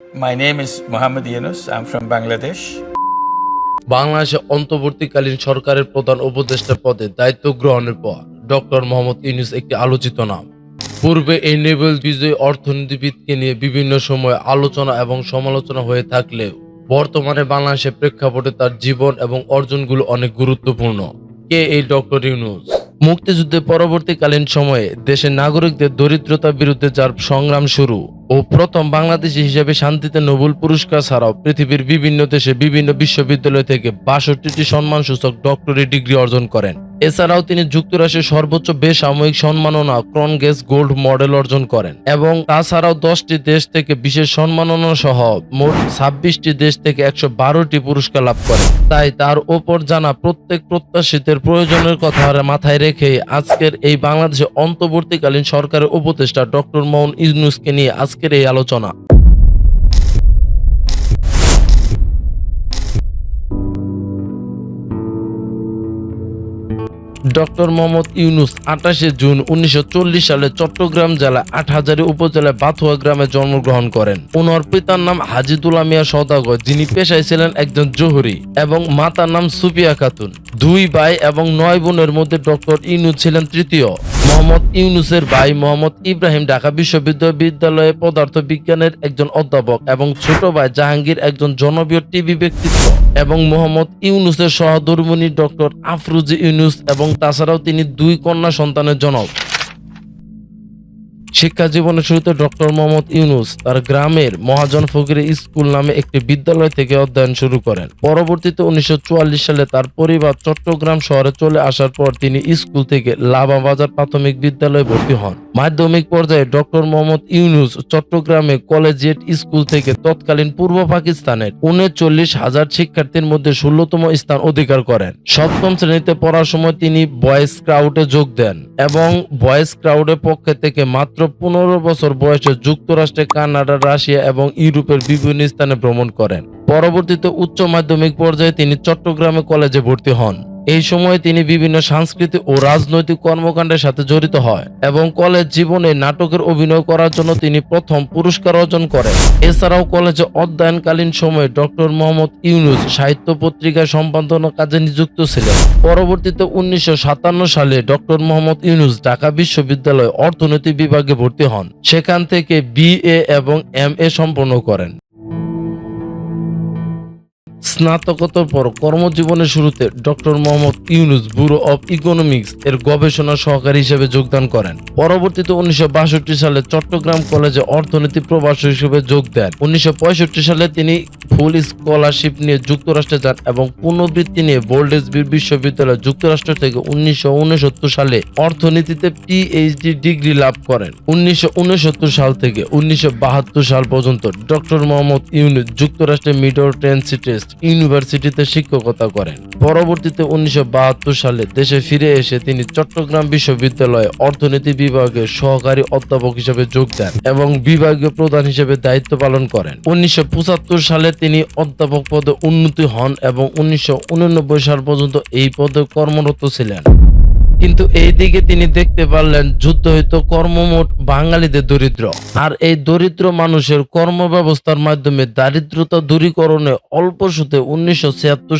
My name is Muhammad Yunus. I'm from Bangladesh. বাংলাদেশে অন্তর্বর্তীকালীন সরকারের প্রধান উপদেষ্টা পদে দায়িত্ব গ্রহণের পর ডক্টর মোহাম্মদ ইউনুস একটি আলোচিত নাম পূর্বে এই নোবেল বিজয়ী অর্থনীতিবিদকে নিয়ে বিভিন্ন সময় আলোচনা এবং সমালোচনা হয়ে থাকলেও বর্তমানে বাংলাদেশের প্রেক্ষাপটে তার জীবন এবং অর্জনগুলো অনেক গুরুত্বপূর্ণ কে এই ডক্টর ইউনুস মুক্তিযুদ্ধের পরবর্তীকালীন সময়ে দেশের নাগরিকদের দরিদ্রতার বিরুদ্ধে যার সংগ্রাম শুরু ও প্রথম বাংলাদেশী হিসেবে শান্তিতে নোবেল পুরস্কার ছাড়াও পৃথিবীর বিভিন্ন দেশে বিভিন্ন বিশ্ববিদ্যালয় থেকে বাষট্টিটি সম্মানসূচক ডক্টরি ডিগ্রি অর্জন করেন। এছাড়াও তিনি যুক্তরাষ্ট্রের সর্বোচ্চ বেসামরিক সম্মাননা ক্রনগেস গোল্ড মডেল অর্জন করেন এবং তাছাড়াও দশটি দেশ থেকে বিশেষ সম্মাননা সহ মোট ছাব্বিশটি দেশ থেকে একশো বারোটি পুরস্কার লাভ করেন। তাই তার ওপর জানা প্রত্যেক প্রত্যাশিতের প্রয়োজনের কথা মাথায় রেখে আজকের এই বাংলাদেশে অন্তর্বর্তীকালীন সরকারের উপদেষ্টা ডক্টর মোহন ইউনুসকে নিয়ে আজকের এই আলোচনা। ডক্টর মোহাম্মদ ইউনুস আঠাশে জুন উনিশশো সালে চট্টগ্রাম জেলা আটহাজারি উপজেলায় বাথুয়া গ্রামে জন্মগ্রহণ করেন। ওনার পিতার নাম হাজিদুল্লাহ মিয়া সদাগর যিনি পেশায় ছিলেন একজন জহুরি এবং মাতার নাম সুফিয়া খাতুন। দুই ভাই এবং নয় বোনের মধ্যে ডক্টর ইউনুস ছিলেন তৃতীয়। মোহাম্মদ ইউনুসের ভাই মোহাম্মদ ইব্রাহিম ঢাকা বিশ্ববিদ্যালয় বিদ্যালয়ে পদার্থ বিজ্ঞানের একজন অধ্যাপক এবং ছোট ভাই জাহাঙ্গীর একজন জনপ্রিয় টিভি ব্যক্তিত্ব এবং মোহাম্মদ ইউনুসের সহধর্মিনী ডক্টর আফরুজি ইউনুস এবং তাছাড়াও তিনি দুই কন্যা সন্তানের জনক। শিক্ষা জীবনের শুরুতে ডক্টর মোহাম্মদ ইউনুস তার গ্রামের মহাজন ফকির স্কুল নামে একটি বিদ্যালয় থেকে অধ্যয়ন শুরু করেন। পরবর্তীতে উনিশশো সালে তার পরিবার চট্টগ্রাম শহরে চলে আসার পর তিনি স্কুল থেকে লাভা বাজার প্রাথমিক বিদ্যালয়ে ভর্তি হন। মাধ্যমিক পর্যায়ে ডক্টর মোহাম্মদ ইউনুস চট্টগ্রামে কলেজিয়েট স্কুল থেকে তৎকালীন পূর্ব পাকিস্তানের উনচল্লিশ হাজার শিক্ষার্থীর মধ্যে ষোলতম স্থান অধিকার করেন। সপ্তম শ্রেণীতে পড়ার সময় তিনি বয়েজ ক্রাউডে যোগ দেন এবং বয়েজ ক্রাউডের পক্ষে থেকে মাত্র পনেরো বছর বয়সে যুক্তরাষ্ট্রে, কানাডা, রাশিয়া এবং ইউরোপের বিভিন্ন স্থানে ভ্রমণ করেন। পরবর্তীতে উচ্চ মাধ্যমিক পর্যায়ে তিনি চট্টগ্রামে কলেজে ভর্তি হন। এই সময়ে তিনি বিভিন্ন সাংস্কৃতিক ও রাজনৈতিক কর্মকাণ্ডের সাথে জড়িত হয় এবং কলেজ জীবনে নাটকের অভিনয় করার জন্য তিনি প্রথম পুরস্কার অর্জন করেন। এছাড়াও কলেজে অধ্যয়নকালীন সময়ে ডক্টর মোহাম্মদ ইউনুস সাহিত্য পত্রিকায় সম্পাদনা কাজে নিযুক্ত ছিলেন। পরবর্তীতে উনিশশো সাতান্ন সালে ডক্টর মোহাম্মদ ইউনুস ঢাকা বিশ্ববিদ্যালয়ে অর্থনীতি বিভাগে ভর্তি হন। সেখান থেকে বিএ এবং এম এ সম্পন্ন করেন। স্নাতকোত্তর কর্মজীবনের শুরুতে doctor Mohammad Yunus bureau of economics এর গবেষণা সহকারী হিসেবে যোগদান করেন। পরবর্তীতে উনিশশো বাষট্টি সালে চট্টগ্রাম কলেজে অর্থনীতি প্রভাষক হিসেবে যোগ দেন। উনিশশো পঁয়ষট্টি সালে তিনি ফুল স্কলারশিপ নিয়ে যুক্তরাষ্ট্রে যান এবং পুনর্বৃত্তি নিয়ে বোল্ডেসবির বিশ্ববিদ্যালয় যুক্তরাষ্ট্র থেকে উনিশশো উনসত্তর সালে অর্থনীতিতে পিএইচডি ডিগ্রি লাভ করেন। উনিশশো উনসত্তর সাল থেকে উনিশশো সাল পর্যন্ত ডক্টর মোহাম্মদ ইউনুস যুক্তরাষ্ট্রের মিডল টেন্সি টেস্ট ইউনিভার্সিটিতে শিক্ষকতা করেন। পরবর্তীতে উনিশশো বাহাত্তর সালে দেশে ফিরে এসে তিনি চট্টগ্রাম বিশ্ববিদ্যালয়ে অর্থনীতি বিভাগের সহকারী অধ্যাপক হিসেবে যোগ দেন এবং বিভাগীয় প্রধান হিসেবে দায়িত্ব পালন করেন। উনিশশো পঁচাত্তর সালে তিনি অধ্যাপক পদে উন্নতি হন এবং উনিশশো সাল পর্যন্ত এই পদে কর্মরত ছিলেন। কিন্তু এই দিকে তিনি দেখতে পারলেন যুদ্ধ হইতো কর্মমোট বাঙালিদের দরিদ্র। আর এই দরিদ্র মানুষের কর্ম ব্যবস্থার মাধ্যমে দারিদ্রতা দূরীকরণে অল্প সুতে উনিশশো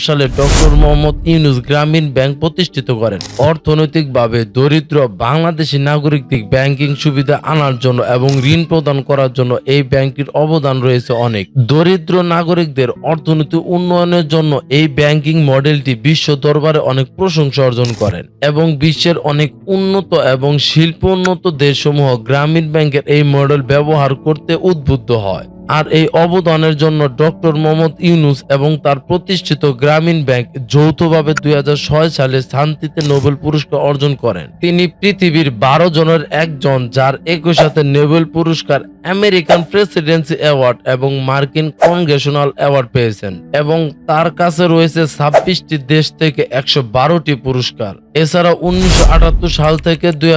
সালে ডক্টর মোহাম্মদ ইউনুস গ্রামীণ ব্যাংক প্রতিষ্ঠিত করেন। অর্থনৈতিকভাবে দরিদ্র বাংলাদেশি নাগরিকদের ব্যাংকিং সুবিধা আনার জন্য এবং ঋণ প্রদান করার জন্য এই ব্যাংকটির অবদান রয়েছে অনেক। দরিদ্র নাগরিকদের অর্থনৈতিক উন্নয়নের জন্য এই ব্যাংকিং মডেলটি বিশ্ব দরবারে অনেক প্রশংসা অর্জন করেন এবং বিশ্বের অনেক উন্নত এবং শিল্পোন্নত দেশসমূহ গ্রামীণ ব্যাংকের এই মডেল ব্যবহার করতে উদ্বুদ্ধ হয়। আর এই অবদানের জন্য ডক্টর মোহাম্মদ ইউনুস এবং তার প্রতিষ্ঠিত গ্রামীণ ব্যাংক যৌথভাবে দুই ছয় সালে শান্তিতে নোবেল পুরস্কার অর্জন করেন। তিনি পৃথিবীর বারো জনের একজন, যার একই সাথে নোবেল পুরস্কার আমেরিকান প্রেসিডেন্সি অ্যাওয়ার্ড এবং মার্কিন কংগ্রেশনাল অ্যাওয়ার্ড পেয়েছেন এবং তার কাছে রয়েছে ছাব্বিশটি দেশ থেকে একশো বারোটি পুরস্কার। এছাড়া উনিশশো সাল থেকে দুই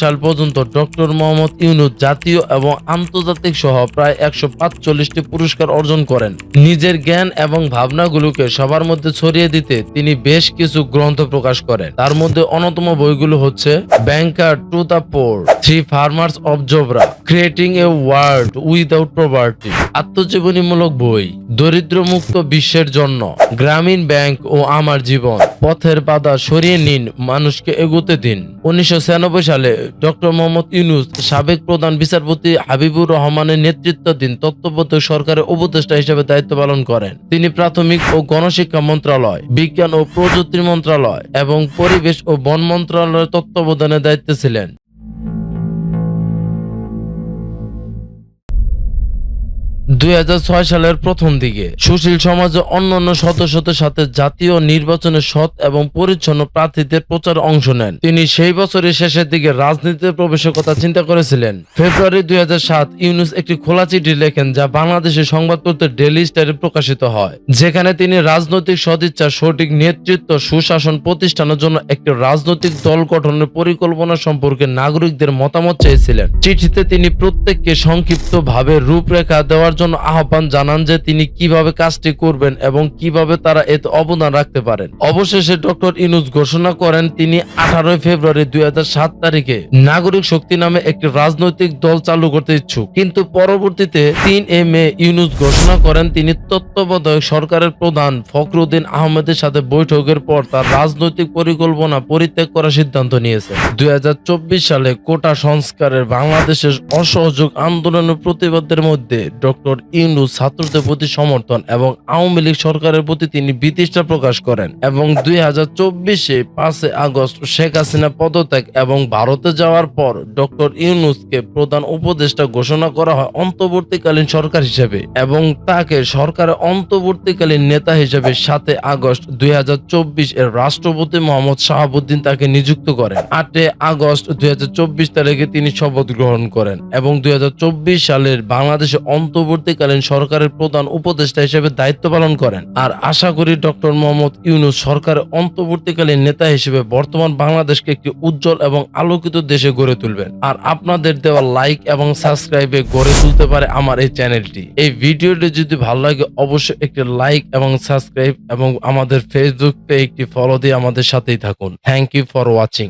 সাল পর্যন্ত ডক্টর মোহাম্মদ ইউনুস জাতীয় এবং আন্তর্জাতিক সহ প্রায় একশো পাঁচচল্লিশটি পুরস্কার অর্জন করেন। নিজের জ্ঞান এবং ভাবনাগুলোকে সবার মধ্যে ছড়িয়ে দিতে তিনি বেশ কিছু গ্রন্থ প্রকাশ করেন। তার মধ্যে অন্যতম বইগুলো হচ্ছে banker to the poor, three farmers of Jobra, creating a world without property আত্মজীবনীমূলক বই দরিদ্র মুক্ত বিশ্বের জন্য, গ্রামীণ ব্যাংক ও আমার জীবন, পথের বাধা সরিয়ে নিন মানুষকে এগোতে দিন। উনিশশো ছিয়ানব্বই সালে ডক্টর মোহাম্মদ ইউনুস সাবেক প্রধান বিচারপতি হাবিবুর রহমানের নেতৃত্বাধীন তত্ত্বাবধায়ক সরকারের উপদেষ্টা হিসেবে দায়িত্ব পালন করেন। তিনি প্রাথমিক ও গণশিক্ষা মন্ত্রণালয় বিজ্ঞান ও প্রযুক্তি মন্ত্রণালয় এবং পরিবেশ ও বন মন্ত্রণালয়ের তত্ত্বাবধানের দায়িত্বে ছিলেন। দুই হাজার ছয় সালের প্রথম দিকে সুশীল সমাজের অন্যান্য সদস্যদের সাথে জাতীয় নির্বাচনে সৎ এবং পরিচ্ছন্ন প্রার্থীদের প্রচার অংশ নেন। তিনি সেই বছরের শেষের দিকে রাজনীতিতে প্রবেশের কথা চিন্তা করেছিলেন। ফেব্রুয়ারি দুই ইউনুস একটি খোলা চিঠি লেখেন যা বাংলাদেশের সংবাদপত্র ডেলি স্টারে প্রকাশিত হয়। যেখানে তিনি রাজনৈতিক সদিচ্ছা সঠিক নেতৃত্ব, সুশাসন প্রতিষ্ঠানের জন্য একটি রাজনৈতিক দল গঠনের পরিকল্পনা সম্পর্কে নাগরিকদের মতামত চেয়েছিলেন। চিঠিতে তিনি প্রত্যেককে সংক্ষিপ্তভাবে রূপরেখা দেওয়ার জন্য আহ্বান জানান যে তিনি কীভাবে কাজটি করবেন এবং কীভাবে তারা এতে অবদান রাখতে পারেন। অবশেষে ডক্টর ইনুস ঘোষণা করেন, তিনি আঠারোই ফেব্রুয়ারি দুই তারিখে নাগরিক শক্তি নামে একটি রাজনৈতিক দল চালু করতে ইচ্ছুক। কিন্তু পরবর্তীতে তিন এ মে ইউনুস ঘোষণা করেন, তিনি তত্ত্বাবধায়ক সরকারের প্রধান ফখরুদ্দিন আহমেদের সাথে বৈঠকের পর তার রাজনৈতিক পরিকল্পনা পরিত্যাগ করার সিদ্ধান্ত নিয়েছেন। দুই সালে কোটা সংস্কারের বাংলাদেশের অসহযোগ আন্দোলনের প্রতিবাদের মধ্যে ডক্টর ইউনুস ছাত্রদের প্রতি সমর্থন এবং আওয়ামী লীগ সরকারের প্রতি তিনি বিতৃষ্ণা প্রকাশ করেন এবং দুই হাজার চব্বিশে পাঁচে আগস্ট শেখ হাসিনা পদত্যাগ এবং ভারতে যাওয়ার পর ডক্টর ইউনুসকে প্রধান উপদেষ্টা ঘোষণা করা হয় অন্তর্বর্তীকালীন সরকার হিসেবে এবং তাকে সরকারের অন্তর্বর্তীকালীন নেতা হিসেবে সাতে আগস্ট দুই হাজার চব্বিশ এর রাষ্ট্রপতি মোহাম্মদ শাহাবুদ্দিন তাকে নিযুক্ত করেন। আটে আগস্ট দুই হাজার চব্বিশ তারিখে তিনি শপথ গ্রহণ করেন এবং দুই হাজার চব্বিশ সালের বাংলাদেশে অন্তর্বর্তীকালীন সরকারের প্রধান উপদেষ্টা হিসেবে দায়িত্ব পালন করেন। আর আশা করি ডক্টর মোহাম্মদ ইউনুস সরকারের অন্তর্বর্তীকালীন নেতা হিসেবে বর্তমান বাংলাদেশকে একটি উজ্জ্বল এবং আলোকিত দেশে গড়ে তুলবেন। আর আপনাদের দেওয়া লাইক এবং সাবস্ক্রাইবে গড়ে তুলতে পারে আমার এই চ্যানেলটি। এই ভিডিওটি যদি ভালো লাগে, অবশ্যই একটি লাইক এবং সাবস্ক্রাইব এবং আমাদের ফেসবুক পে একটি ফলো দিয়ে আমাদের সাথেই থাকুন। Thank you for watching.